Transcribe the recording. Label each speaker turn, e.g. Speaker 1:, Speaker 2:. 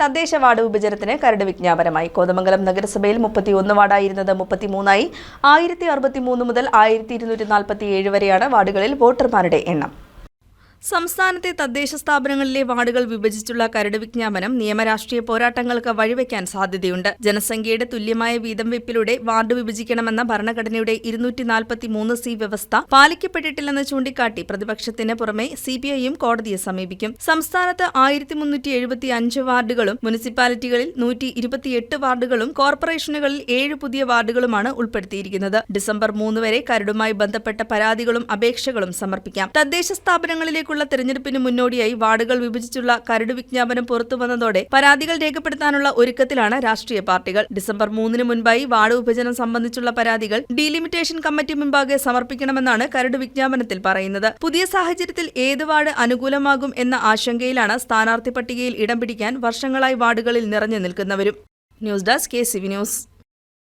Speaker 1: തദ്ദേശ വാർഡ് വിഭജനത്തിന് കരട് വിജ്ഞാപനമായി. കോതമംഗലം നഗരസഭയിൽ മുപ്പത്തിയൊന്ന് വാർഡായിരുന്നത് മുപ്പത്തിമൂന്നായി. ആയിരത്തി അറുപത്തിമൂന്ന് മുതൽ ആയിരത്തി ഇരുന്നൂറ്റി നാൽപ്പത്തിയേഴ് വരെയാണ് വാർഡുകളിൽ വോട്ടർമാരുടെ എണ്ണം. സംസ്ഥാനത്തെ തദ്ദേശ സ്ഥാപനങ്ങളിലെ വാർഡുകൾ വിഭജിച്ചുള്ള കരട് വിജ്ഞാപനം നിയമരാഷ്ട്രീയ പോരാട്ടങ്ങൾക്ക് വഴിവെക്കാൻ സാധ്യതയുണ്ട്. ജനസംഖ്യയുടെ തുല്യമായ വീതം വെപ്പിലൂടെ വാർഡ് വിഭജിക്കണമെന്ന ഭരണഘടനയുടെ ഇരുന്നൂറ്റി നാൽപ്പത്തിമൂന്ന് സി വ്യവസ്ഥ പാലിക്കപ്പെട്ടിട്ടില്ലെന്ന് ചൂണ്ടിക്കാട്ടി പ്രതിപക്ഷത്തിന് പുറമെ സിപിഐയും കോടതിയെ സമീപിക്കും. സംസ്ഥാനത്ത് ആയിരത്തി മുന്നൂറ്റി എഴുപത്തി അഞ്ച് വാർഡുകളും മുനിസിപ്പാലിറ്റികളിൽ നൂറ്റി ഇരുപത്തിയെട്ട് വാർഡുകളും കോർപ്പറേഷനുകളിൽ ഏഴ് പുതിയ വാർഡുകളുമാണ് ഉൾപ്പെടുത്തിയിരിക്കുന്നത്. ഡിസംബർ മൂന്ന് വരെ കരടുമായി ബന്ധപ്പെട്ട പരാതികളും അപേക്ഷകളും സമർപ്പിക്കാം. തദ്ദേശ സ്ഥാപനങ്ങളിലേക്കുള്ള തെരഞ്ഞെടുപ്പിന് മുന്നോടിയായി വാർഡുകൾ വിഭജിച്ചുള്ള കരട് വിജ്ഞാപനം പുറത്തുവന്നതോടെ പരാതികൾ രേഖപ്പെടുത്താനുള്ള ഒരുക്കത്തിലാണ് രാഷ്ട്രീയ പാർട്ടികൾ. ഡിസംബർ മൂന്നിന് മുൻപായി വാർഡ് വിഭജനം സംബന്ധിച്ചുള്ള പരാതികൾ ഡീലിമിറ്റേഷൻ കമ്മിറ്റി മുമ്പാകെ സമർപ്പിക്കണമെന്നാണ് കരട് വിജ്ഞാപനത്തിൽ പറയുന്നത്. പുതിയ സാഹചര്യത്തിൽ ഏത് വാർഡ് അനുകൂലമാകും എന്ന ആശങ്കയിലാണ് സ്ഥാനാർത്ഥി പട്ടികയിൽ ഇടം പിടിക്കാൻ വർഷങ്ങളായി വാർഡുകളിൽ നിറഞ്ഞു നിൽക്കുന്നവരും. News desk K C V news.